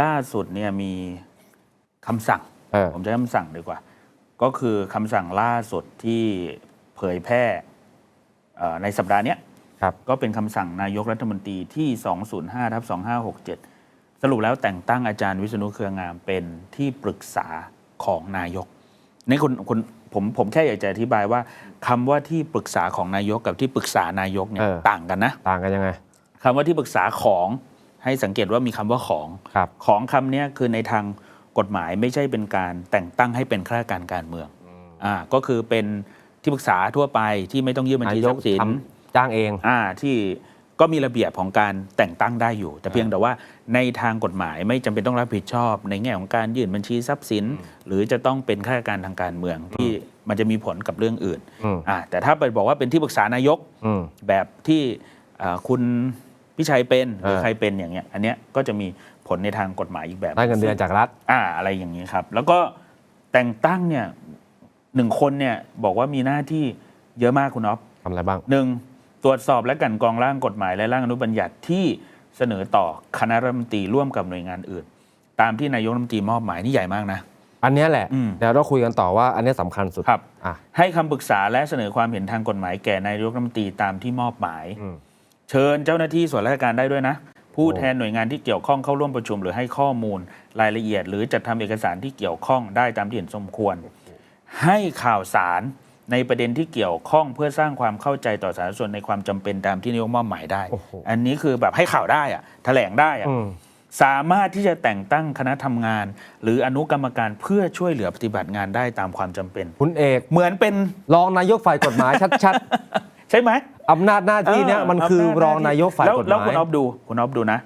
ล่าสุดเนี่ยมีคำสั่ง เออ ผมใช้คำสั่งดีกว่า ก็คือคำสั่งล่าสุดที่เผยแพร่เอ่อในสัปดาห์เนี้ยครับ ก็เป็นคำสั่งนายกรัฐมนตรีที่ 205ทับ2567 สรุปแล้วแต่งตั้งอาจารย์วิษณุเครืองามเป็นที่ปรึกษาของนายกนี่คุณคุณผมผมแค่อยากจะอธิบายว่าคำว่าที่ปรึกษาของนายกกับที่ปรึกษานายกเนี่ยเออ ต่างกันนะ ต่างกันยังไง คำว่าที่ปรึกษาของ ให้สังเกตว่ามีคำว่าของครับของคำเนี้ยคือในทางกฎหมายไม่ใช่เป็นการแต่งตั้งให้เป็นข้าราชการการเมืองอ่าก็คือเป็นที่ปรึกษาทั่วไปที่ไม่ต้องยื่นบัญชีนายทรักพย์สินทำจ้างเองอ่าที่ก็มีระเบียบของการแต่งตั้งได้อยู่ แต่เพียงแต่ว่าในทางกฎหมายไม่จำเป็นต้องรับผิดชอบ ในแง่ของการยื่นบัญชีทรัพย์สิน หรือจะต้องเป็นข้าราชการทางการเมืองที่มันจะมีผลกับเรื่องอื่นอืมอ่าแต่ถ้าไปบอกว่าเป็นที่ปรึกษานายกอืมแบบที่อ่าคุณ พิชัยเป็นหรือเออใครเป็นอย่างเงี้ยอันเนี้ยก็จะมีผลในทางกฎหมายอีกแบบได้เงินเดือนจากรัฐอ่าอะไรอย่างนี้ครับ แล้วก็แต่งตั้งเนี่ยหนึ่งคนเนี่ยบอกว่ามีหน้าที่เยอะมากคุณอ๊อฟทำอะไรบ้างหนึ่งตรวจสอบและกลันกรองร่างกฎหมายและร่างอนุบัญญัติที่เสนอต่อคณะรัฐมนตรีร่วมกับหน่วยงานอื่น ตามที่นายกรัฐมนตรีมอบหมายนี่ใหญ่มากนะ อันเนี้ยแหละอืมเดี๋ยวเราคุยกันต่อว่าอันเนี้ยสำคัญสุดครับอะให้คำปรึกษาและเสนอความเห็นทางกฎหมายแก่นายกรัฐมนตรีตามที่มอบหมายอืม เชิญเจ้าหน้าที่ส่วนราชการได้ด้วยนะ ผู้โอ้แทนหน่วยงานที่เกี่ยวข้องเข้าร่วมประชุมหรือให้ข้อมูลรายละเอียด หรือจัดทำเอกสารที่เกี่ยวข้องได้ตามที่เห็นสมควร ให้ข่าวสารในประเด็นที่เกี่ยวข้องเพื่อสร้างความเข้าใจต่อสาธารณชนในความจำเป็นตามที่นายกมอบหมายได้โอ้โหอันนี้คือแบบให้ข่าวได้อะแถลงได้อะอืมสามารถที่จะแต่งตั้งคณะทำงาน หรืออนุกรรมการเพื่อช่วยเหลือปฏิบัติงานได้ตามความจำเป็น คุณเอกเหมือนเป็นรองนายกฝ่ายกฎหมายชัด ใช่ไหมๆอำนาจหน้าที่เนี้ยมันคือรองนายกฝ่ายแล้วกฎหแล้วมาคุณยอ๊อฟดูคุณอ๊อฟดูนะ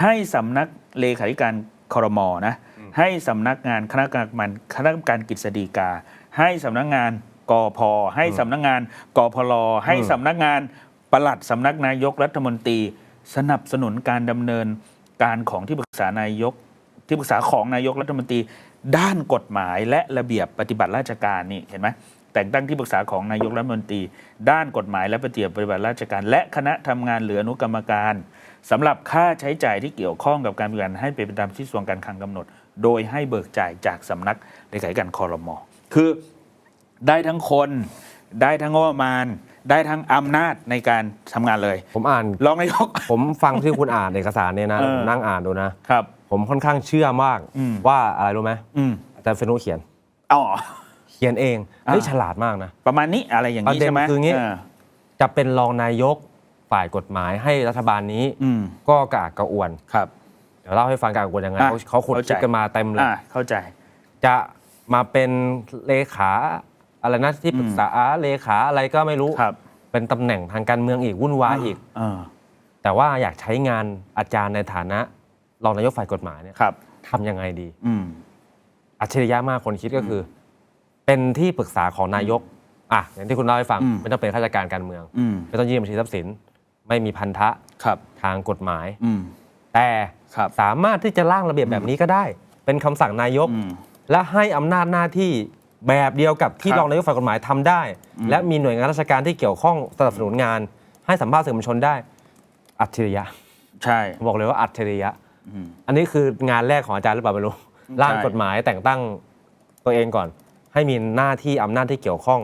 ให้สำนักเลขาธิการครมนะให้สำนักงานคณะกรรมการคณะกรรมการกฤษฎีกา ให้สำนักงานกพให้สำนักงานกพลให้สำนักงานปลัดสำนักนายกรัฐมนตรี สนับสนุนการดำเนินการของที่ปรึกษานายกที่ปรึกษาของนายกรัฐมนตรี ด้านกฎหมายและระเบียบปฏิบัติราชการนี่เห็นไหม แต่งตั้งที่ปรึกษาของนายกรัฐมนตรี ด้านกฎหมายและปฏิบัติปฏิบัติราชการ และคณะทำงานเหลืออนุกรรมการสำหรับค่าใช้จ่ายที่เกี่ยวข้องกับการบริการให้เป็นไปตามที่กระทรวงการคลังกำหนด โดยให้เบิกจ่ายจากสำนักเลขาธิการคอรมอคือได้ทั้งคนได้ทั้งงบประมาณได้ทั้งอำนาจในการทำงานเลย ผมอ่านรองนายก ผมฟังที่คุณอ่านเอกสารเนี่ยนะเออผมนั่งอ่านดูนะครับ ผมค่อนข้างเชื่อมากอืมว่าอะไรรู้ไหมอืมอาจารย์เฟนุเขียนอ๋อเขียนเองอ่าเฮ้ยฉลาดมากนะประมาณนี้อะไรอย่างนี้ประเด็นใช่ไหมคืองี้าจะเป็นรองนายกฝ่ายกฎหมายให้รัฐบาลนี้อืมก็กระอักกระอ่วนครับเดี๋ยวเล่าให้ฟังกระอักกระอ่วนยังไงอะเขาเขาขุดเข้าใจคิดกันมาเต็มเลยอ่าเข้าใจ จะมาเป็นเลขาอะไรนะที่ปรึกษาเลขาอะไรก็ไม่รู้ครับ เป็นตำแหน่งทางการเมืองอีกวุ่นวายอีกเออแต่ว่าอยากใช้งานอาจารย์ในฐานะรองนายกฝ่ายกฎหมายเนี่ยครับทำยังไงดีอืมอัจฉริยะมากคนคิดก็คือ เป็นที่ปรึกษาของนายกอะอย่างที่คุณเล่าให้ฟัง อืม ไม่ต้องเป็นข้าราชการการเมือง อืมไม่ต้องยื่นบัญชีทรัพย์สิน ไม่มีพันธะครับ ทางกฎหมาย อืม แต่ครับ สามารถที่จะร่างระเบียบแบบนี้ก็ได้ เป็นคำสั่งนายก อืม และให้อำนาจหน้าที่แบบเดียวกับที่ครับรองนายกฝ่ายกฎหมายทำได้อืมและมีหน่วยงานราชการที่เกี่ยวข้องสนับสนุนงาน ให้สัมภาษณ์สื่อมวลชนได้ อัจฉริยะใช่ผมบอกเลยว่าอัจฉริยะ อืม อันนี้คืองานแรกของอาจารย์หรือเปล่าไม่รู้ร่างกฎหมายแต่งตั้งตัวเองก่อน ให้มีหน้าที่อำนาจที่เกี่ยวข้อง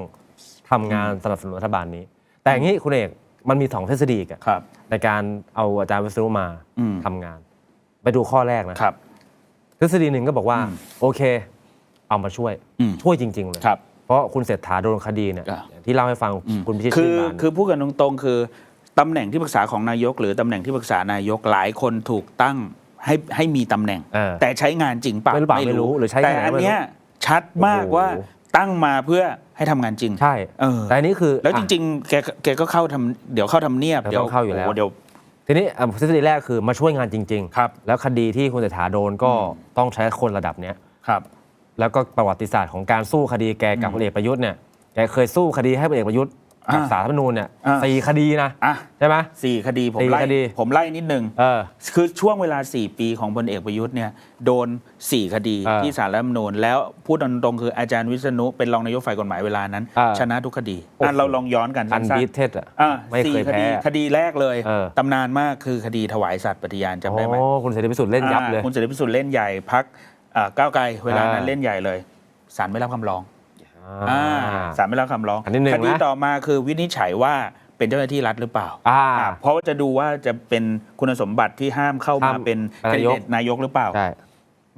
ทำงานสนับสนุนรัฐบาลนี้ แต่อย่างนี้คุณเอกมันมีสองทฤษฎีอีกอะครับ ในการเอาอาจารย์วิศนุมาอืม ทำงาน ไปดูข้อแรกนะครับ ทฤษฎีหนึ่งก็บอกว่าอืมโอเค เอามาช่วยอืม ช่วยจริง ๆ เลย ครับ เพราะคุณเศรษฐาโดนคดีเนี่ยอะ อย่างที่เล่าให้ฟังอืมคุณพิชิตคืชื่อนบานคือพูดกันตรงๆ คือตำแหน่งที่ปรึกษาของนายก หรือตำแหน่งที่ปรึกษานายกหลายคนถูกตั้งให้ให้มีตำแหน่ง เออ แต่ใช้งานจริงเปล่าไม่รู้เปล่าไม่รู้หรือใช้แต่แค่ไหนอันไม่รู้เนี้ย ชัดมากโอ้โหว่าตั้งมาเพื่อให้ทำงานจริงใช่เออแต่อันนี้คือ แล้วจอะริง ๆ แกแกก็เข้าทำเดี๋ยวเข้าทำเนียบเดี๋ยวต้องเข้าอยู่แล้วโโหเดี๋ยวทีนี้อะทฤษฎีแรกคือมาช่วยงานจริงครับๆแล้วคดีที่คุณเศรษฐาโดนก็อืมต้องใช้คนระดับเนี้ยครับ แล้วก็ประวัติศาสตร์ของการสู้คดีแกกับอืมพลเอกประยุทธ์เนี่ยแกเคยสู้คดีให้พลเอกประยุทธ์ กับอ่าสารรัฐธรรมนูญเนี่ยอ่า สี่คดีนะอะใช่ไหม สี่คดีผมสี่ไล่คดี ผมไล่นิดนึง เออ คือช่วงเวลา 4 ปีของพลเอกประยุทธ์เนี่ยโดน 4 คดีอ่าที่สารรัฐธรรมนูญแล้วพูดตรงๆคืออาจารย์วิษณุเป็นรองนายกฝ่ายกฎหมายเวลานั้น อ่าชนะทุกคดีโอ้โห อะเราลองย้อนกันอันสั้นบีทเทสอะ ๆอะไม่เคยสี่คดีแพ้คดีแรกเลยเออ ตำนานมากคือคดีถวายสัตย์ปฏิญาณจำได้ไหม โอ้คุณเสรีพิสุทธิ์เล่นยับเลย อ่าคุณเสรีพิสุทธิ์เล่นใหญ่พักก้าวไกลเวลานั้นอ่า เล่นใหญ่เลยศาลไม่รับคำร้อง อ่าอ่าศาลไม่รับคำร้องอันนี้หนึ่งคดีนะ ต่อมาคือวินิจฉัยว่าเป็นเจ้าหน้าที่รัฐหรือเปล่า อ่า อ่าเพราะว่าจะดูว่าจะเป็นคุณสมบัติที่ห้ามเข้ามาห้ามเป็นเป็นแคนนายกดิเดตนายกหรือเปล่า ใช่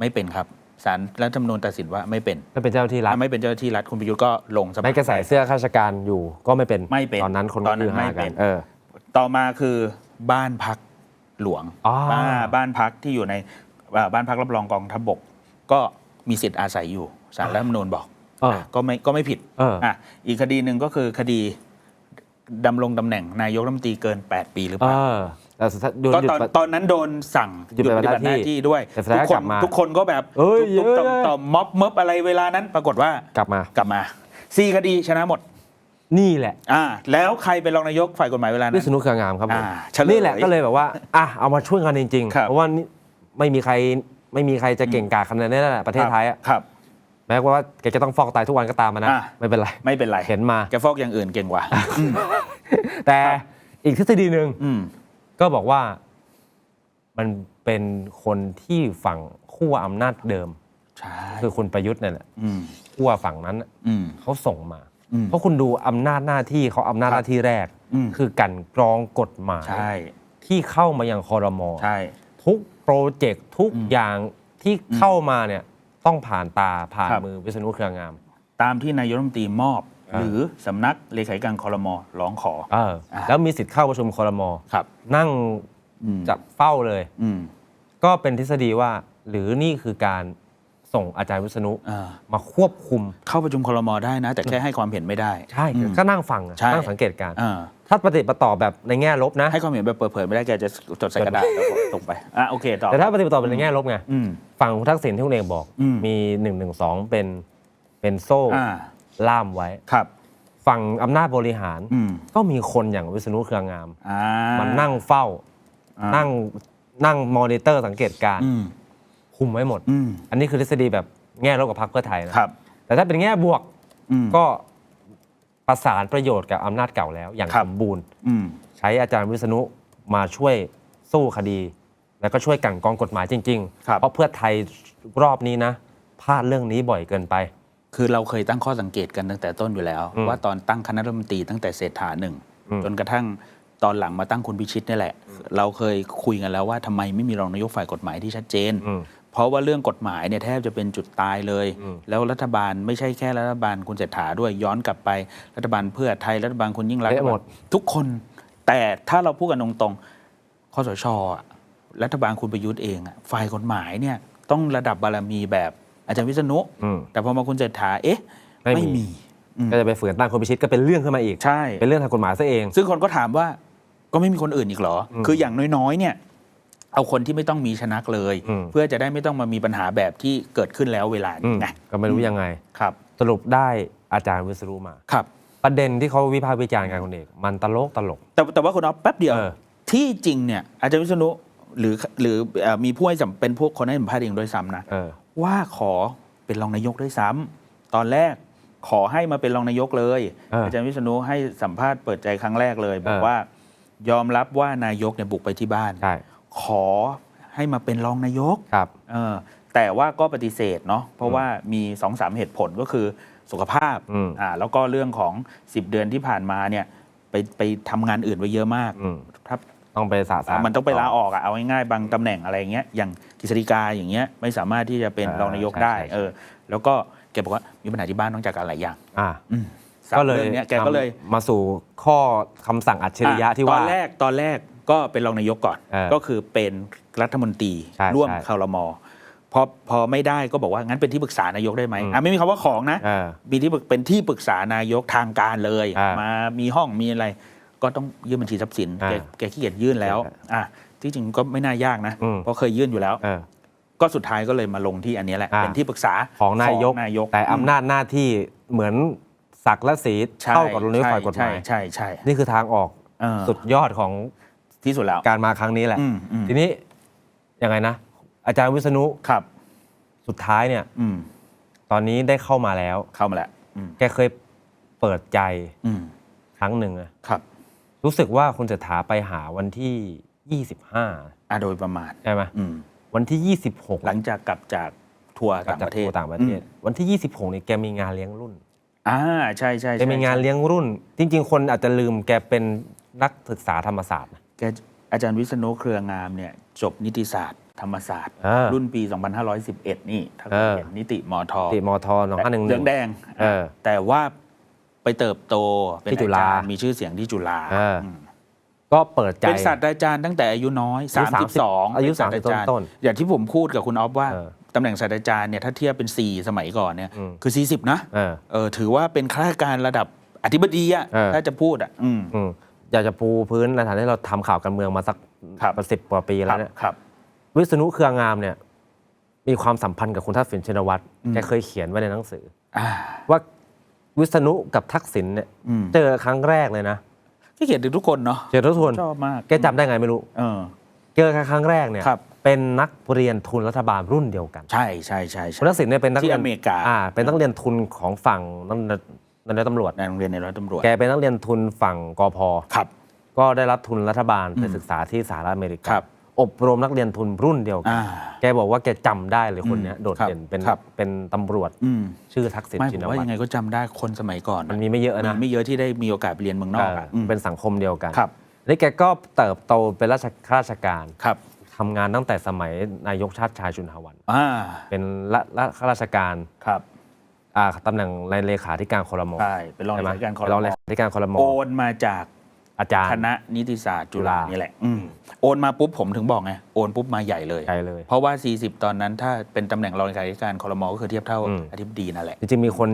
ไม่เป็นครับศาลรัฐธรรมนูญตัดสินว่าไม่เป็นถ้าเป็นเจ้าหน้าที่รัฐถ้าไม่เป็นเจ้าหน้าที่รัฐคุณประยุทธ์ก็ลงสมัครไม่กระใส่เสื้อข้าราชการอยู่ก็ไม่เป็นไม่เป็นตอนนั้นคนตก็อนนั้นคือหาไม่กัเป็น นเออ ต่อมาคือบ้านพักหลวงอ๋อบ้านบ้านพักที่อยู่ในอ่าบ้านพักรับรองกองทัพบก ก็มีสิทธิ์อาศัยอยู่ศาลรัฐธรรมนูญบอก เออะก็ไม่ก็ไม่ผิดเอออะอีกคดีหนึ่งก็คือคดีดำรงตำแหน่งนายกรัฐมนตรีเกิน 8 ปีหรือเปเอล่าอแต่สุดท้ายโดนก็หยุดตอนปตอนนั้นโดนสั่งหยุดปฏิบัติหน้าที่ด้วยแต่สุดท้ายทุกคกลันบมาทุกคนก็แบบเอ้ยทุกเอ้ยต่อมต่อมม็อบเมิบอะไรเวลานั้นปรากฏว่ากลับมา กลับมาสี่คดีชนะหมด นี่แหละอ่า แล้วใครเป็นรองนายกฝ่ายกฎหมายเวลานั้วินษณุเครืองามครับผมอ่าเฉลยนี่แหละก็เลยแบบว่าอะเอามาช่วยกันจริง ครับ ๆ เพราะว่านี่ไม่มีใครไม่มีใครจะเก่งกาจขนาดนี้แล้วแหละประเทศไทยอะ ครับ แม้ว่าแกจะต้องฟอกไตทุกวันก็ตามมานะอะ ไม่เป็นไรไม่เป็นไรเห็นมา แกฟอกอย่างอื่นเก่งกว่า แต่อีกทฤษฎีหนึ่งอืม ก็บอกว่ามันเป็นคนที่ฝั่งขั้วอำนาจเดิม ใช่คือคุณประยุทธ์เนี่ยแหละอืมขั้วฝั่งนั้นน่ะอืม เขาส่งมา อืมเพราะคุณดูอำนาจหน้าที่เขาอำนาจครับหน้าที่แรก อืม คือการกรองกฎหมาย ใช่ ที่เข้ามายังคอรมอ ใช่ ทุกโปรเจกต์ทุกอืมอย่างที่เข้ามาเนี่ย ต้องผ่านตาผ่านครับ มือวิษณุเครืองามตามที่นายกรัฐมนตรีมอบอ่าหรือสำนักเลขาธิการคอรมอร้องขอ เอออ่า แล้วมีสิทธิ์เข้าประชุมคอรมอครับนั่งอืมจับเฝ้าเลย อืมก็เป็นทฤษฎีว่า หรือนี่คือการส่งอาจารย์วิษณุอ่ามาควบคุม เข้าประชุมคอรมอได้นะ แต่แค่ให้ความเห็นไม่ได้ ใช่อืมก็นั่งฟังอะใช่ นั่งสังเกตการณ์ อ่า ถ้าปฏิบัติต่อแบบในแง่ลบนะ ให้ความเห็นแบบเปิดเผยไม่ได้แกจะจดใส่กระดาษแล้วก็ส่งไปอะโอเคต่อแต่ถ้าปฏิบัติต่อเป็นในแง่ลบไงอืม ฝั่งคุณทักษิณที่คุณเองบอก อืม มีหนึ่งหนึ่งสองเป็นเป็นโซ่อ่าล่ามไว้ ครับ ฝั่งอำนาจบริหาร อืมก็มีคนอย่างวิษณุเครืองาม อ่ามันนั่งเฝ้าอ่านั่งนั่งมอนิเตอร์สังเกตการณ์อืมคุมไว้หมด อืมอันนี้คือทฤษฎีแบบแง่ลบกับพรรคเพื่อไทยนะครับ แต่ถ้าเป็นแง่บวกอืมก็ ประสานประโยชน์กับอำนาจเก่าแล้ว อย่างครับ สมบูรณ์ อืม ใช้อาจารย์วิษณุมาช่วยสู้คดี แล้วก็ช่วยกลันกรองกฎหมายจริง ครับ ๆ เพราะเพื่อไทยรอบนี้นะพลาดเรื่องนี้บ่อยเกินไป คือเราเคยตั้งข้อสังเกตกันตั้งแต่ต้นอยู่แล้ว อืมว่าตอนตั้งคณะรัฐมนตรีตั้งแต่เศรษฐาหนึ่งอืม จนกระทั่งตอนหลังมาตั้งคุณพิชิตนี่แหละ เราเคยคุยกันแล้วว่าทำไมไม่มีรองนายกฝ่ายกฎหมายที่ชัดเจน อืม เพราะว่าเรื่องกฎหมายเนี่ยแทบจะเป็นจุดตายเลยอืมแล้วรัฐบาลไม่ใช่แค่รัฐบาลคุณเศรษฐาด้วยย้อนกลับไปรัฐบาลเพื่อไทยรัฐบาลคุณยิ่งรักษณ์เละหมด ทุกคน แต่ถ้าเราพูดกันตรงๆคอสชอะรัฐบาลคุณประยุทธ์เองอะฝ่ายกฎหมายเนี่ยต้องระดับบารมีแบบอาจารย์วิษณุอืมแต่พอมาคุณเศรษฐาเอ๊ะไม่มีไม่มีอืมก็จะไปฝืนต้านคนพิชิตก็เป็นเรื่องขึ้นมาอีกใช่เป็นเรื่องทางกฎหมายซะเอง ซึ่งคนก็ถามว่าก็ไม่มีคนอื่นอีกเหรออืมคืออย่างน้อยๆเนี่ย เอาคนที่ไม่ต้องมีชนักเลย อืม เพื่อจะได้ไม่ต้องมามีปัญหาแบบที่เกิดขึ้นแล้วเวลาอืนี้มไงก็ไม่รู้ยังไง ครับสรุปได้อาจารย์วิษณุมา ครับ ประเด็นที่เขาวิพากษ์วิจารณ์กันคุณเอกมันตลกตลก แต่แต่ว่าคุณอ๊อฟแป๊บเดียว เออ ที่จริงเนี่ยอาจารย์วิษณุหรือหรือเอ่อมีผู้ให้สัมเป็นพวกคนให้สัมภาษณ์เองด้วยซ้ำนะ เออ ว่าขอเป็นรองนายกด้วยซ้ำตอนแรกขอให้มาเป็นรองนายกเลยเอออจารย์วิษณุให้สัมภาษณ์เปิดใจครั้งแรกเลย บอกเออ ว่ายอมรับว่านายกเนี่ยบุกไปที่บ้าน ใช่ ขอให้มาเป็นรองนายกครับเออแต่ว่าก็ปฏิเสธเนาะเพราะว่ามีสองสามเหตุผลก็คือสุขภาพอืมอ่าแล้วก็เรื่องของ 10 เดือนที่ผ่านมาเนี่ยไปไปทำงานอื่นไว้เยอะมากอืมถ้าต้องไปสะสางมันต้องไปลาออกอะเอาง่ายๆบางตำแหน่งอะไรอย่างเงี้ยอย่างกฤษฎีกาอย่างเงี้ยไม่สามารถที่จะเป็นอ่ารองนายกใช่ได้ใช่ใช่เออแล้วก็แกบอกว่ามีปัญหาที่บ้านต้องจากการหลายอย่างอ่าอืมสามก็เลยรื่องเนี้ยแกก็เลยนำมาสู่ข้อคำสั่งอัจฉริยะอ่ที่ตอว่านแรกตอนแรก ก็เป็นรองนายกก่อน เออก็คือเป็นรัฐมนตรีใช่ร่วมใช่คารมอพอพอไม่ได้ก็บอกว่างั้นเป็นที่ปรึกษานายกได้ไหมอืม อะไม่มีคำว่าของนะ เออ มีที่ปรึกเป็นที่ปรึกษานายกทางการเลย อ่ามมามีห้องมีอะไร ก็ต้องยื่นบัญชีทรัพย์สินอ่าแกแกขี้เกียจยื่นแล้วใช่อะที่จริงก็ไม่น่ายากนะ อืม เพราะเคยยื่นอยู่แล้ว เออ ก็สุดท้ายก็เลยมาลงที่อันเนี้ยแหละ อ่า เป็นที่ปรึกษาของนายก นายกแต่อำนาจหน้าที่เหมือนศักดิ์และสีใช่เท่ากับดุลยฝ่ายกฎหใช่มายใช่ใช่นี่คือทางออกเออสุดยอดของ ที่สุดแล้ว การมาครั้งนี้แหละ อืมอืม ทีนี้ยังไงนะ อาจารย์วิษณุครับ สุดท้ายเนี่ย อืมตอนนี้ได้เข้ามาแล้ว เข้ามาแล้วอืมแกเคยเปิดใจอืมครั้งหนึ่งอะครับรู้สึกว่าคุณเศรษฐาไปหาวันที่ 25 อะโดยประมาณ ใช่ไหมอืม วันที่ 26หลังจากกลับจากทัวร์กลับต่างจาปกระเทศทัวร์ต่างประเทศวันที่ 26นี่แกมีงานเลี้ยงรุ่น อ่าใช่ใช่แกใช่มีงานเลี้ยงรุ่น จริง ๆ คนอาจจะลืมแกเป็นนักศึกษาธรรมศาสตร์นะ แกอาจารย์วิษณุเครืองามเนี่ยจบนิติศาสตร์ ธรรมศาสตร์เออรุ่นปี 2511 นี่ถ้าเออเห็นนิติมอทอติมอทหนองห้าหนึ่งหเหลืนึ่อง งแดงเออแต่ว่าไปเติบโตเป็นที่จุอาฬาจารย์มีชื่อเสียงที่จุฬาเอออื ม ก็เปิดใจ เป็นศาสตราจารย์ตั้งแต่อายุน้อย อายุ32อายุเป็นศสตราจารย์ต้นอย่างที่ผมพูดกับคุณออฟว่าเออตำแหน่งศาสตราจารย์เนี่ยถ้าเทียบเป็น 4 สมัยก่อนเนี่ยอืม คือ 40 นะเออ เออถือว่าเป็นข้าราชการระดับอธิบดีอะเออ ถ้าจะพูดอะอืม อืม อยากจะปูพื้นในฐานะที่เราทำข่าวการเมืองมาสักครับสิบกว่าปีคแล้รัวบเนี่ยครับวิษณุเครืองามเนี่ย มีความสัมพันธ์กับคุณทักษิณชินวัตรอืมแกเคยเขียนไว้ในหนังสืออ่าว่าวิษณุกับทักษิณเนี่ยอืมเจอครั้งแรกเลยนะที่เขียนถึงทุกคนเนาะเจอทุกคนชอบมากแกจำได้ไงไม่รู้เออเจอกันครั้งแรกเนี่ยครับเป็นนักเรียนทุนรัฐบาลรุ่นเดียวกัน ใช่ใช่ใช่ใช่คุณทักษิณเนี่ยเป็นนักที่เรียนอเมริกาอ่าเป็นนักเรียนทุนของฝั่ง นักนักเรียนตำรวจ ในโรงเรียนในร้อยตำรวจแกเป็นนักเรียนทุนฝั่งกพครับ ก็ได้รับทุนรัฐบาลไปอืมศึกษาที่สหรัฐอเมริกาครับอบรมนักเรียนทุนรุ่นเดียวกันอ่า แกบอกว่าแกจำได้เลยคนเนี้ยอืมโดดเด่นครับเป็นครับ เป็นตำรวจอืมชื่อทักษิณไม่ชิผมนว่าวัตยังรไงก็จำได้คนสมัยก่อนมันมีไม่เยอะนะมีไม่เยอะที่ได้มีโอกาสไปเรียนเมืองนอกอะเออเป็นสังคมเดียวกันครับแล้วแกก็เติบโตเป็นราชข้าราชการครับทำงานตั้งแต่สมัยนายกชาติชายชุนหวัน อ่าเป็นละละข้าราชการ ครับ อ่าตำแหน่งในเลขาธิการคอรมอใช่เป็นรองเลใช่ไหมขาธิการคอเป็นรรองมเลขาธิการคอรมอโอนมาจากอาจารย์คณะนิติศาสตร์จุฬาจุฬานี่แหละอืมโอนมาปุ๊บผมถึงบอกไงโอนปุ๊บมาใหญ่เลยใช่เลย เพราะว่า 40 ตอนนั้นถ้าเป็นตำแหน่งรองเลขาธิการคอรมอก็คือเทียบเท่าอืมอธิบดีนั่นแหละจริงๆมีคน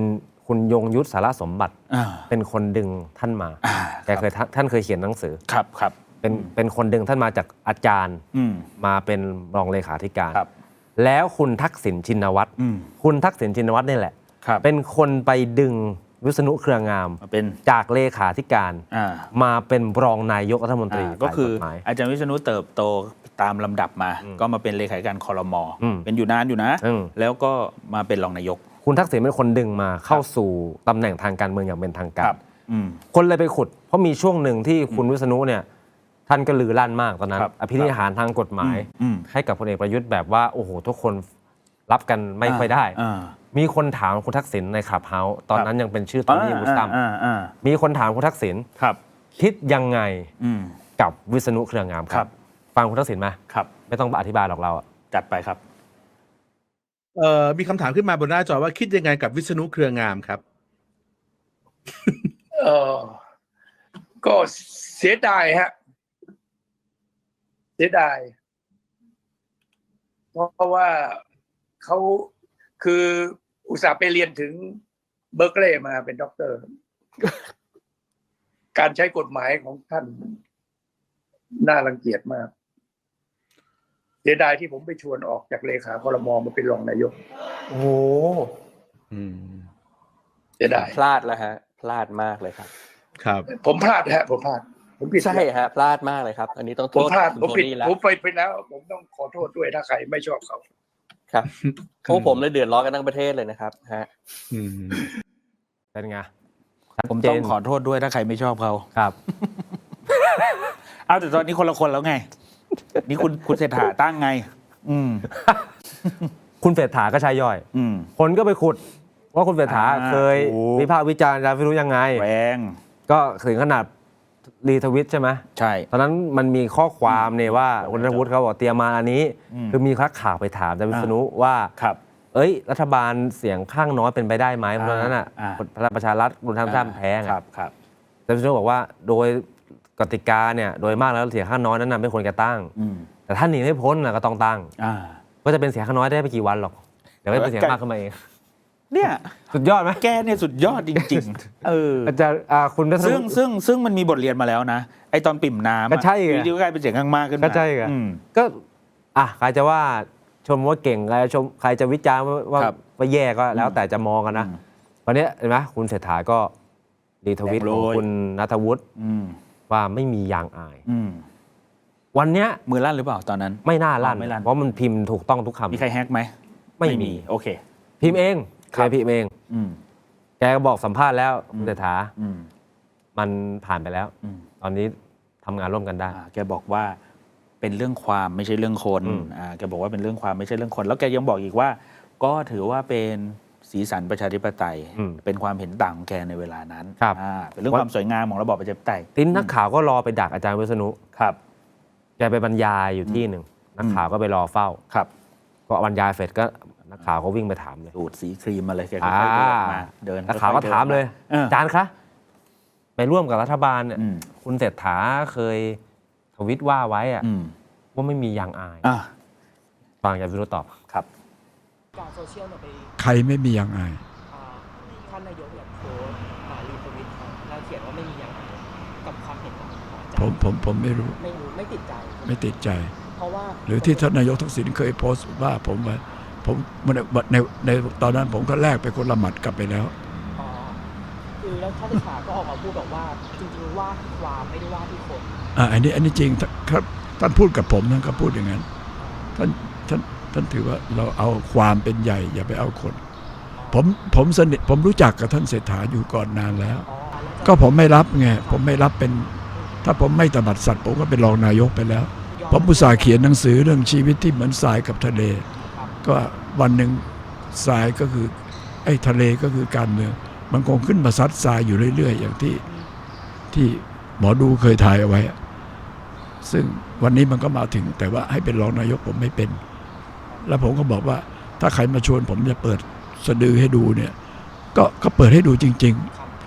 คุณยงยุทธสารสมบัติอ่าเป็นคนดึงท่านมาอ่าแกเคยท่านท่านเคยเขียนหนังสือครับครับเป็นเป็นคนดึงท่านมาจากอาจารย์อืมมาเป็นรองเลขาธิการครับแล้วคุณทักษิณชินวัตรอืมคุณทักษิณชินวัตรนี่แหละ ครับเป็นคนไปดึงวิษณุเครืองาม มาเป็นจากเลขาธิการอ่ามาเป็นรองนายกรัฐมนตรีอ่าก็คือฝ่ายฎหมาย อาจารย์วิษณุเติบโตตามลำดับมา อืมก็มาเป็นเลขาธิการคอรมออืมเป็นอยู่นานอยู่นะ อืม แล้วก็มาเป็นรองนายก คุณทักษิณเป็นคนดึงมาเข้าสู่ตำแหน่งทางการเมืองอย่างเป็นทางการอืม คนเลยไปขุด เพราะมีช่วงหนึ่งที่คุณวิษณุเนี่ยท่านก็ลือลั่นมากตอนนั้น ครับอภินิหารทางกฎหมาย อืมให้กับพลเอกประยุทธ์แบบว่า โอ้โห ทุกคนรับกันไม่ค่อยได้ อ่า มีคนถามคุณทักษิณในขับเฮาส์ตอนนั้นยังเป็นชื่อโทนี่วูดซัมอ่าอ่ามีคนถามคุณทักษิณครับ คิดยังไงอืมกับวิษณุเครืองามคครัรับบฟังคุณทักษิณไหมครับ ไม่ต้องอธิบายหรอกเราอะจัดไปครับเอ่อมีคำถามขึ้นมาบนหน้าจอว่าคิดยังไงกับวิษณุเครืองามครับเออก็เสียดายฮะ เสียดาย เพราะว่าเขาคือ อุตส่าห์ไปเรียนถึงเบอร์เกลย์มาเป็นด็อกเตอร์ การใช้กฎหมายของท่าน น่ารังเกียจมากเสียดายที่ผมไปชวนออกจากเลขาคอรมอมาเป็นรองนายก โอ้โหอืมเสียดายพลาดแล้วฮะ พลาดมากเลยครับ ครับ ผมพลาดฮะ ผมพลาด ผมผิดใช่ฮะ พลาดมากเลยครับ อันนี้ต้องโทผมษพลาดคุณผมโทผิดนี่แล้วผมไปไปแล้ว ผมต้องขอโทษด้วยถ้าใครไม่ชอบเขา ครับพวกผมเลยเดือดร้อนกันทั้งประเทศเลยนะครับฮะอืมเป็นไงชัดผมเจต้องนขอโทษด้วยถ้าใครไม่ชอบเขาครับ เอาแต่ตอนนี้คนละคนแล้วไง นี่คุณคุณเศรษฐาตั้งไง อืม คุณเศรษฐาก็ใช่ย่อย อืมคนก็ไปขุด ว่าคุณเศรษฐาอ่าเคยถูกวิพากษ์วิจารณ์อาจารย์วิรุยังไง แรงก็ถึงขนาด รีทวิตใช่ไหมใช่ ตอนนั้นมันมีข้อความเนี่ยว่าคุณธนวุฒิเขาบอกเตรียมมาอันนี้อืมคือมีนักข่าวไปถามอาจารย์วิษณุว่าครับเอ้ย รัฐบาลเสียงข้างน้อยเป็นไปได้ไหมเพราะฉะนั้นอะอ่าพลังประชารัฐรวมทั้งชาติแพ้ไงครับครับอาจารย์วิษณุบอกว่าโดยกติกาเนี่ยโดยมากแล้วเสียงข้างน้อยนั้นนะไม่ควรจะตั้งอืมแต่ถ้าหนีไม่พ้นน่ะก็ต้องตั้งอ่าก็จะเป็นเสียงข้างน้อยได้ไม่กี่วันหรอกเดี๋ยวก็เป็นเสียงมากขึ้นมาเอง เนี่ยสุดยอดไหมแกเนี่ยสุดยอดจริงๆ เอออาจารย์อ่าคุณรัฐซึ่งซึ่งซึ่งมันมีบทเรียนมาแล้วนะ ไอตอนปิ่มน้ำอะก็ใช่ไงอยู่ดีก็กลายเป็นเสียงข้างมากขึ้นมาก็ใช่ไงอืมก็อะใครจะว่าชมว่าเก่งใครจะชมใครจะวิจารณ์ว่าว่าครับว่าแย่ก็แล้วแต่จะมองกันนะอืมวันเนี้ยเห็นไหมคุณเศรษฐาก็รีทวิตแรงโรของยคุณนัทวุฒิอืมว่าไม่มียางอายอืมวันเนี้ยมือลั่นหรือเปล่าตอนนั้น ไม่น่าลั่นอ๋อไม่ลั่นเพราะมันพิมพ์ถูกต้องทุกคำมีใครแฮกไหมไม่มีโอเค พิมพ์เอง ครัแกบพิมพ์เอง อืมแกก็บอกสัมภาษณ์แล้วอืมคุณเศรษฐาอืมมันผ่านไปแล้ว อืม ตอนนี้ทำงานร่วมกันได้ อ่าแกบอกว่าเป็นเรื่องความไม่ใช่เรื่องคนอืม อ่าแกบอกว่าเป็นเรื่องความไม่ใช่เรื่องคน แล้วแกยังบอกอีกว่า ก็ถือว่าเป็นสีสันประชาธิปไตย อืมเป็นความเห็นต่างของแกในเวลานั้นครับอ่าเป็นเรื่องความสวยงามของระบอบประชาธิปไตยทีนี้นักข่าวก็รอไปดักอาจารย์วิษณุครับ แกไปบรรยายอยู่ที่หนึ่งนักข่าวก็ไปรอเฝ้า ครับ ก็บรรยายเสร็จก็ นักข่าวก็วิ่งไปถามเลยสูตรสีครีมมาเลยแกอ่าค่อยๆเดินมาเดินนักข่าวก็อยๆดินถามเลยเอออาจารย์คะไปร่วมกับรัฐบาลเนี่ยอืมคุณเศรษฐาเคยทวิตว่าไว้อะอืมว่าไม่มียางอายอ่าฟังอาจารย์วิษณุตอบครับจากโซเชียลเนี่ยไปใครไม่มีอย่างอายอ่าท่านนายกเนี่ยโพสต์อ่ารีทวิตครับแล้วเขียนว่าไม่มีอย่างไรกับความเห็นของของอาจารผมย์ผมผมไม่รู้ไม่รู้ไม่ติดใจ ไม่ติดใจ เพราะว่าหรือที่ท่านนายกทักษิณเคยโพสต์ว่าผมว่า ผมในในในตอนนั้นผมก็แลกไปคนละหมัดกลับไปแล้วอ๋อคือแล้วท่านเลขาก็ออกมาพูดบอกว่าจริงๆว่าที่ความไม่ได้ว่าที่คนอ่าอันนี้อันนี้จริงถ้าครับท่านพูดกับผมท่านก็พูดอย่างนั้นท่านท่านท่านถือว่าเราเอาความเป็นใหญ่ อย่าไปเอาคน ผมผมสนิทผมรู้จักกับท่านเศรษฐาอยู่ก่อนนานแล้วอ๋อแล้วจะก็ผมไม่รับไงผมไม่รับเป็น ถ้าผมไม่ตบัดสัตว์ผมก็เป็นรองนายกไปแล้วย้อนผมอุตส่าห์เขียนหนังสือเรื่องชีวิตที่เหมือนทรายกับทะเลครับ ก็วันหนึ่งทรายก็คือไอ้ทะเลก็คือการเมือง มันคงขึ้นมาซัดทรายอยู่เรื่อย ๆ อย่างที่ที่หมอดูเคยถ่ายเอาไว้ ซึ่งวันนี้มันก็มาถึง แต่ว่าให้เป็นรองนายกผมไม่เป็น แล้วผมก็บอกว่า ถ้าใครมาชวนผมจะเปิดสะดือให้ดูเนี่ย ก็ก็เปิดให้ดูจริง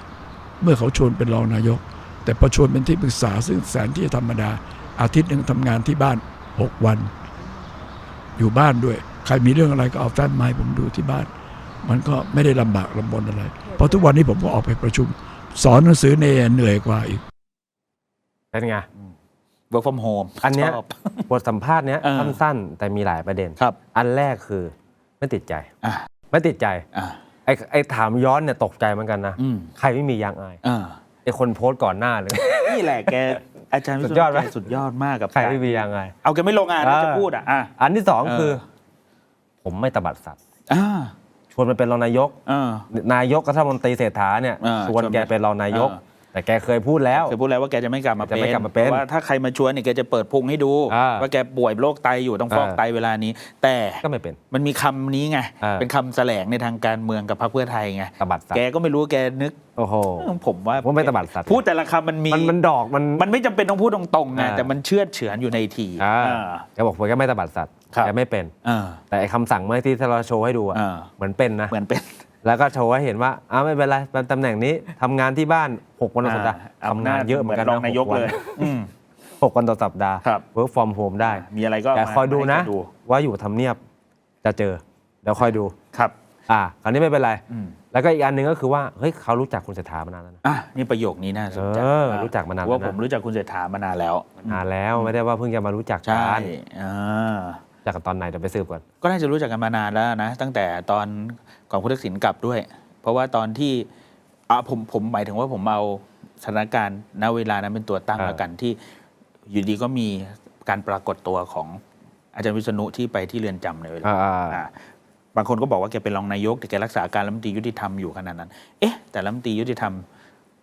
ๆ เมื่อเขาชวนเป็นรองนายก แต่พอชวนเป็นที่ปรึกษา ซึ่งแสนที่จะธรรมดา อาทิตย์หนึ่งทำงานที่บ้านหกวัน อยู่บ้านด้วย ใครมีเรื่องอะไรก็เอาแฟ้มมาให้ผมดูที่บ้าน มันก็ไม่ได้ลำบากลำบนอะไร เพราะทุกวันนี้ผมก็ออกไปประชุม สอนหนังสือเนยเหนื่อยกว่าอีก เป็นไง work from home อันเนี้ยชบ บทสัมภาษณ์เนี้ยเออสั้นๆ แต่มีหลายประเด็น ครับอันแรกคือไม่ติดใจ อ่าไม่ติดใจ อ่า ไอ้ไอ้ถามย้อนเนี่ยตกใจเหมือนกันนะ อืม ใครไม่มียางอายอ่าไอ้คนโพสต์ก่อนหน้าเลย นี่แหละแกอาจารย์วิษสุณุดยอดไหม แกสุดยอดมากกับใครไม่มียางอายเอาแกไม่ลงอะถ้าเออจะพูดอะอะ อันที่สองเออ คือ ผมไม่ตบัดสัตว์อ่า ชวนมันเป็นรองนายกเออนายกรัฐมนตรีเศรษฐาเนี่ยเออชวนชวนแกเป็นรองนายกเออ แต่แกเคยพูดแล้ว เคยพูดแล้วว่าแกจะไม่กลับมาจะเป็นไม่กลับมาเป็นพระว่าถ้าใครมาชวนเนี่ยแกจะเปิดพุงให้ดู อ่าว่าแกป่วยโรคไตอยู่ต้องฟอกเออไตเวลานี้ แต่ก็ไม่เป็น มันมีคำนี้ไงเออเป็นคำแสลงในทางการเมืองกับพรรคเพื่อไทยไง ตบัดสัตแกว์ก็ไม่รู้แกนึกโอ้โหผมว่าว่าไม่ตบัดสัตว์ พูดแต่ละคำมันมี มันมันดอกมัน มันไม่จำเป็นต้องพูดตรงๆไงอ่า แต่มันเชื่อดเฉือนอยู่ในทีอ่าอ่า แกบอกผมแกไม่ตบัดสัตว์ครับ แกไม่เป็น อ่าแต่ไอ้คำสั่งเมื่อที่เราโชว์ให้ดูอะอ่าเหมือนเป็นนะ เหมือนเป็น แล้วก็โชว์ให้เห็นว่าอ้าวไม่เป็นไรเป็นตำแหน่งนี้ทำงานที่บ้านหกวันต่อสัปดาห์อ่าทำงานเยอะเหมือนกันรองนายกหวัเลยอืมหกวันต่อสัปดาห์ครับ work from home ได้ มีอะไรก็แต่มาคอยดูนะให้แกดูว่าอยู่ทำเนียบจะเจอเดี๋ยวคอยดูครับ อ่าคราวนี้ไม่เป็นไรอืมแล้วก็อีกอันหนึ่งก็คือว่าเฮ้ยเขารู้จักคุณเศรษฐามานานแล้วนะอะนี่ประโยคนี้น่าสนใจเออรู้จักมานานแล้วนะว่าผมรู้จักคุณเศรษฐามานานแล้วนานแล้วไม่ได้ว่าเพิ่งจะมารู้จักใช่กันอ่า จากกันตอนไหนเดี๋ยวไปสืบก่อน ก็น่าจะรู้จักกันมานานแล้วนะ ตั้งแต่ตอนก่อนคุณทักษิณกลับด้วย เพราะว่าตอนที่อะผมผมหมายถึงว่าผมเอาสถานการณ์ณเวลานั้นเป็นตัวตั้งอ่าแล้วกันที่อยู่ดีก็มีการปรากฏตัวของอาจารย์วิษณุที่ไปที่เรือนจำในเวลาอ่า อ่าบางคนก็บอกว่าแกเป็นรองนายก แต่แกรักษาการรัฐมนตรียุติธรรมอยู่ขนาดนั้น เอ๊ะ แต่รัฐมนตรียุติธรรม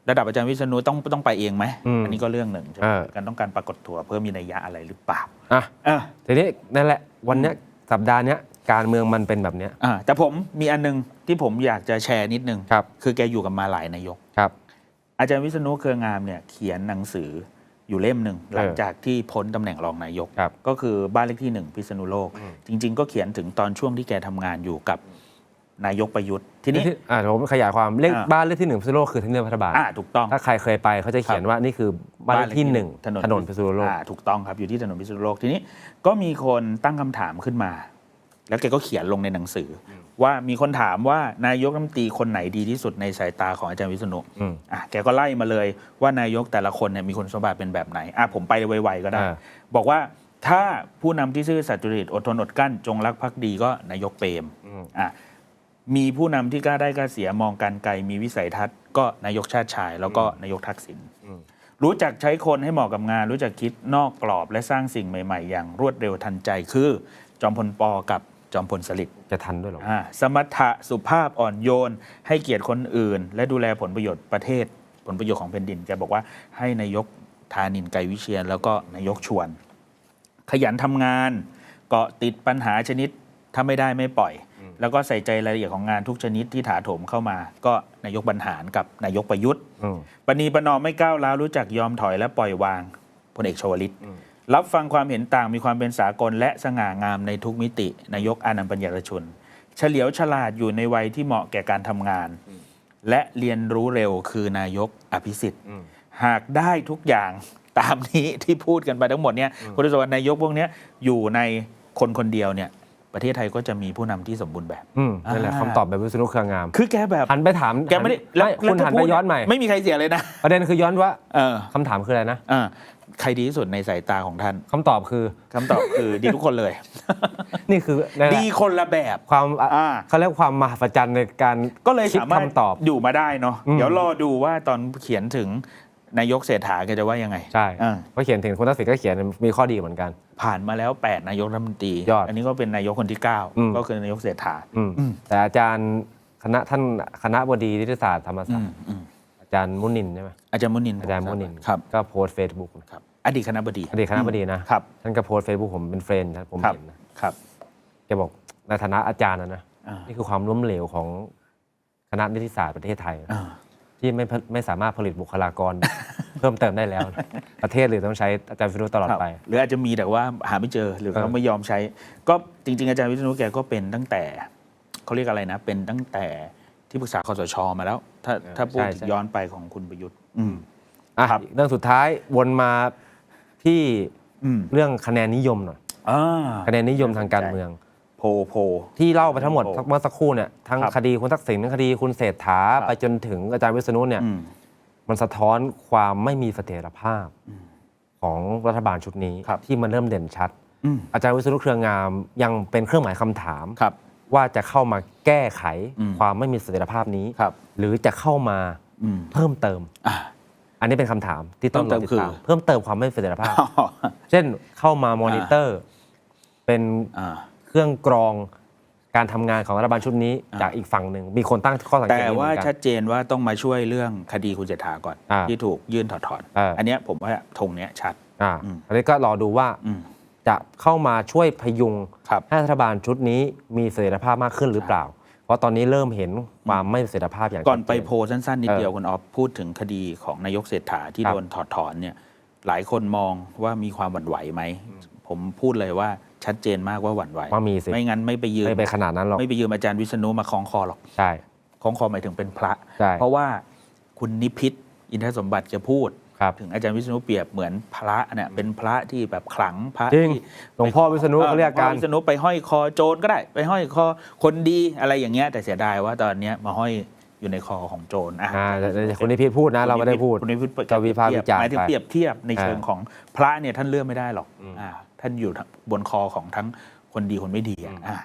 ระดับอาจารย์วิษณุต้องต้องไปเองไหมอืมอันนี้ก็เรื่องหนึ่งใช่ไหมเออ การต้องการปรากฏตัวเพื่อมีนัยยะอะไรหรือเปล่าอะอะทีนี้นั่นแหละ วันเนี้ยสัปดาห์เนี้ยการเมืองมันเป็นแบบเนี้ยอ่าแต่ผมมีอันหนึงที่ผมอยากจะแชร์นิดนึงครับ คือแกอยู่กับมาหลายนายก ครับ อาจารย์วิษณุเครืองามเนี่ยเขียนหนังสืออยู่เล่มหนึ่งหลังเออจากที่พ้นตำแหน่งรองนายก ครับก็คือบ้านเลขที่หนึ่งพิษณุโลกอืมจริง ๆ ก็เขียนถึงตอนช่วงที่แกทำงานอยู่กับ นายกประยุทธ์ทีนี้ที่อ่าเดี๋ยวผมขยายความเลขอ่า บ้านเลขที่หนึ่งพิษณุโลกคือทำเนียบรัฐบาล อ่าถูกต้อง ถ้าใครเคยไปเขาจะเขียนว่านี่คือบ้านเลขที่หนึ่งถนนพิษณุโลก อ่าถูกต้องครับอยู่ที่ถนนพิษณุโลกทีนี้ก็มีคนตั้งคำถามขึ้นมา แล้วแกก็เขียนลงในหนังสืออว่ามีคนถามว่านายกรัฐมนตรีคนไหนดีที่สุดในสายตาของอาจารย์วิษณุอืมอะแกก็ไล่มาเลยว่านายกแต่ละคนเนี่ยมีคุณสมบัติเป็นแบบไหนอะผมไปไวๆก็ได้ อ่า บอกว่าถ้าผู้นำที่ซื่อสัตย์จริตอดทนอดกลั้นจงรักภักดีก็นายกเปรมอืมอะ มีผู้นำที่กล้าได้กล้าเสียมองการไกลมีวิสัยทัศน์ก็นายกชาติชาย แล้วก็นายกทักษิณอืมรู้จักใช้คนให้เหมาะกับงาน รู้จักคิดนอกกรอบและสร้างสิ่งใหม่ ๆ อย่างรวดเร็วทันใจคือ จอมพลปอกับจอมพลสฤษดิ์จะทันด้วยเหรออ่าสมรรถะสุภาพอ่อนโยน ให้เกียรติคนอื่น และดูแลผลประโยชน์ประเทศ ผลประโยชน์ของแผ่นดินแกบอกว่าให้นายกธานินไกรวิเชียนแล้วก็นายกชวน ขยันทำงาน เกาะติดปัญหาชนิดถ้าไม่ได้ไม่ปล่อย แล้วก็ใส่ใจรายละเอียดของงานทุกชนิดที่ถาโถมเข้ามา ก็นายกบรรหารกับนายกประยุทธ์อืมปณีประนอมไม่ก้าวร้าวรู้จักยอมถอยและปล่อยวางพลเอกชวลิตอืมรับฟังความเห็นต่างมีความเป็นสากล และสง่างามในทุกมิติ นายกอานันต์ปัญญารชุน เฉลียวฉลาดอยู่ในวัยที่เหมาะแก่การทำงาน และเรียนรู้เร็วคือนายกอภิสิทธิ์อืมหากได้ทุกอย่างตามนี้ที่พูดกันไปทั้งหมดเนี่ยคุณสวัสดิ์นายกพวกเนี้ยอยู่ในคนคนเดียวเนี่ย ประเทศไทยก็จะมีผู้นำที่สมบูรณ์แบบอืมนั่นแหละอ่าคำตอบแบบวิษณุเครืองาม คือแกแบบหันไปถามแกไม่ได้ไม่คุณถ้าหันพูไปดย้อนใหม่ไม่มีใครเสียเลยนะ ประเด็นคือย้อนว่าเออคำถามคืออะไรนะอ่าใครดีที่สุดในสายตาของท่านคำตอบคือคำตอบคือดีทุกคนเลย นี่คือนั่นแหละดีคนละแบบความอ่าเขาเรียกความมหัศจรรย์ในการก็เลยคิดสามารถคำตอบอยู่มาได้เนาะอืมเดี๋ยวรอดูว่าตอนเขียนถึง นายกเศรษฐาแกจะว่ายังไงใช่อ่าเพราะเขียนถึงคุณทักษิณก็เขียนมีข้อดีเหมือนกัน ผ่านมาแล้ว 8 นายกรัฐมนตรี ยอด อันนี้ก็เป็นนายกคนที่อืม9ก็คือนายกเศรษฐาอืมอืมแต่อาจารย์คณะท่านคณะบดีนิติศาสตร์ธรรมอืศาสตมร์อืมอาจารย์มุนินใช่ไหมอาจารย์มุนินอาจารย์มุนินครับก็โพสเฟซบุ๊กครับ อดีตคณะบดี อดีตคณะบดีนะครับ ท่านก็โพสเฟซบุ๊กผมเป็นเฟรนด์นะผมครับเห็นนะ ครับ แกบอกในฐานะอาจารย์นะนะอ่านี่คือความล้มเหลวของคณะนิติศาสตร์ประเทศไทยนะอ่า ที่ไม่ไม่สามารถผลิตบุคลากร เพิ่มเติมได้แล้ว ประเทศเลยต้องใช้อาจารย์วิษณุตลอดครับไป หรืออาจจะมีแต่ว่าหาไม่เจอหรือเออเขาไม่ยอมใช้ ก็จริง ๆ อาจารย์วิษณุแกก็เป็นตั้งแต่เขาเรียกอะไรนะ เป็นตั้งแต่ที่ปรึกษาคอสชมาแล้ว ถ้าถ้าพูดย้อนไปของคุณประยุทธ์ อืมอะครับเรื่องสุดท้ายวนมาที่อืมเรื่องคะแนนนิยมหน่อยอ่าคะแนนนิยมทางการเมือง โพลโพลที่เล่าไปทั้งหมดโอ้เมื่อสักครู่เนี่ยทั้งครับคดีคุณทักษิณคดีคุณเศรษฐาครับ ไปจนถึงอาจารย์วิษณุเนี่ยอืมมันสะท้อนความไม่มีเสถียรภาพอืมของรัฐบาลชุดนี้ครับ ที่มันเริ่มเด่นชัด อืมอาจารย์วิษณุเครืองามยังเป็นเครื่องหมายคำถาม ครับ ว่าจะเข้ามาแก้ไขอืม ความไม่มีเสถียรภาพนี้ ครับ หรือจะเข้ามาอืม เพิ่มเติม อ่าอันนี้เป็นคำถามที่ต้องเพิ่มเติมรอติดคือตามเพิ่มเติมความไม่มีเสถียรภาพ เช่นเข้ามามอนิเตอร์ เป็นอ่า เครื่องกรองการทำงานของรัฐบาลชุดนี้อ่าจากอีกฝั่งหนึ่ง มีคนตั้งข้อสังเกตแต่นี้เหมืว่าอนกัชัน ดเจนว่าต้องมาช่วยเรื่องคดีคุณเศรษฐาก่อน อ่าที่ถูกยื่นถอดถอนเอออัอันเนี้ยผมว่าธงเนี้ยชัด อ่าอืม อันนี้ก็รอดูว่าอืมจะเข้ามาช่วยพยุง ครับ ให้รัฐบาลชุดนี้มีเสถียรภาพมากขึ้นหรือเปล่า เพราะตอนนี้เริ่มเห็นความไม่เสถียรภาพอย่างก่อนไปชัดเจโพลสั้นๆนิดเออเดียวคุณออฟพูดถึงคดีของนายกเศรษฐาที่ครับ โดนถอดถอนเนี่ยหลายคนมองว่ามีความหวั่นไหวไหม ผมพูดเลยว่า ชัดเจนมากว่าหวั่นไหวว่ามีสิไม่งั้นไม่ไปยืมไม่ไปขนาดนั้นหรอกไม่ไปยืมอาจารย์วิษณุมาคล้องคอหรอกใช่คล้องคอหมายถึงเป็นพระใช่เพราะว่าคุณนิพิษอินทรสมบัติจะพูดครับถึงอาจารย์วิษณุเปรียบเหมือนพระเนี่ยเป็นพระที่แบบขลังพระจริงที่หลวงพ่อวิษณุเขาเรียกหลวงกัพ่อนวิษณุไปห้อยคอโจรก็ได้ ไปห้อยคอคนดีอะไรอย่างเงี้ยแต่เสียดายว่าตอนเนี้ยมาห้อย อยู่ในคอของโจรอะอ่าแต่แต่คนที่พี่พูดนะ เราไม่ได้พูด คุณนิพิษก็วิพากษ์วิจารณ์หมายถึงไปเปรียบเทียบในเชิงอ่าของพระเนี่ยท่านเลื่อนไม่ได้หรอกอืมอ่าท่านอยู่บนคอของทั้งคนดีคนไม่ดีอะอ่า